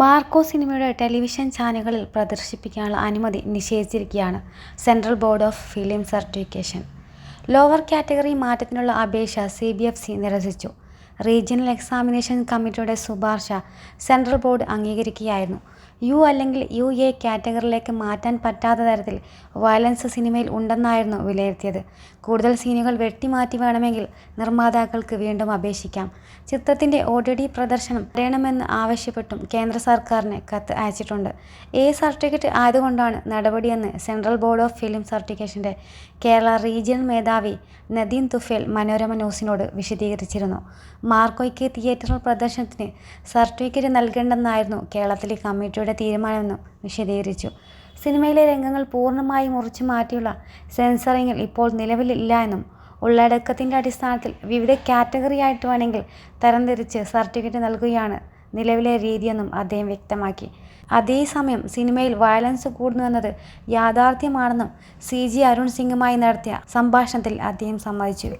Marco സിനിമയുടെ television ചാനലുകളിൽ പ്രദർശിപ്പിക്കാനുള്ള അനുമതി നിഷേധിച്ചിരിക്കുകയാണ് central board of film certification. Lower category മാറ്റത്തിനുള്ള അപേക്ഷ സി. ബി. എഫ്. സി നിരസിച്ചു. റീജിയണൽ എക്സാമിനേഷൻ കമ്മിറ്റിയുടെ ശുപാർശ സെൻട്രൽ ബോർഡ് അംഗീകരിക്കുകയായിരുന്നു. യു അല്ലെങ്കിൽ യു. എ കാറ്റഗറിയിലേക്ക് മാറ്റാൻ പറ്റാത്ത തരത്തിൽ വയലൻസ് സിനിമയിൽ ഉണ്ടെന്നായിരുന്നു വിലയിരുത്തിയത്. കൂടുതൽ സീനുകൾ വെട്ടിമാറ്റി വേണമെങ്കിൽ നിർമ്മാതാക്കൾക്ക് വീണ്ടും അപേക്ഷിക്കാം. ചിത്രത്തിന്റെ ഒ. പ്രദർശനം അറിയണമെന്ന് ആവശ്യപ്പെട്ടും കേന്ദ്ര സർക്കാരിന് കത്ത് അയച്ചിട്ടുണ്ട്. എ സർട്ടിഫിക്കറ്റ് ആയതുകൊണ്ടാണ് നടപടിയെന്ന് സെൻട്രൽ ബോർഡ് ഓഫ് ഫിലിം സർട്ടിഫിക്കേഷന്റെ കേരള റീജിയണൽ മേധാവി നദീൻ തുഫേൽ മനോരമ ന്യൂസിനോട് വിശദീകരിച്ചിരുന്നു. മാർക്കോയ്ക്ക് തിയേറ്റർ പ്രദർശനത്തിന് സർട്ടിഫിക്കറ്റ് നൽകേണ്ടെന്നായിരുന്നു കേരളത്തിലെ കമ്മിറ്റിയുടെ തീരുമാനമെന്നും വിശദീകരിച്ചു. സിനിമയിലെ രംഗങ്ങൾ പൂർണമായി മുറിച്ചുമാറ്റിയുള്ള സെൻസറിങ്ങിൽ ഇപ്പോൾ നിലവിലില്ല എന്നും ഉള്ളടക്കത്തിന്റെ അടിസ്ഥാനത്തിൽ വിവിധ കാറ്റഗറി ആയിട്ട് വേണമെങ്കിൽ തരംതിരിച്ച് സർട്ടിഫിക്കറ്റ് നൽകുകയാണ് നിലവിലെ രീതിയെന്നും അദ്ദേഹം വ്യക്തമാക്കി. അതേസമയം സിനിമയിൽ വയലൻസ് കൂടുന്നുവെന്നത് യാഥാർത്ഥ്യമാണെന്നും സി. ജി. അരുൺ സിംഗുമായി നടത്തിയ സംഭാഷണത്തിൽ അദ്ദേഹം സമ്മതിച്ചു.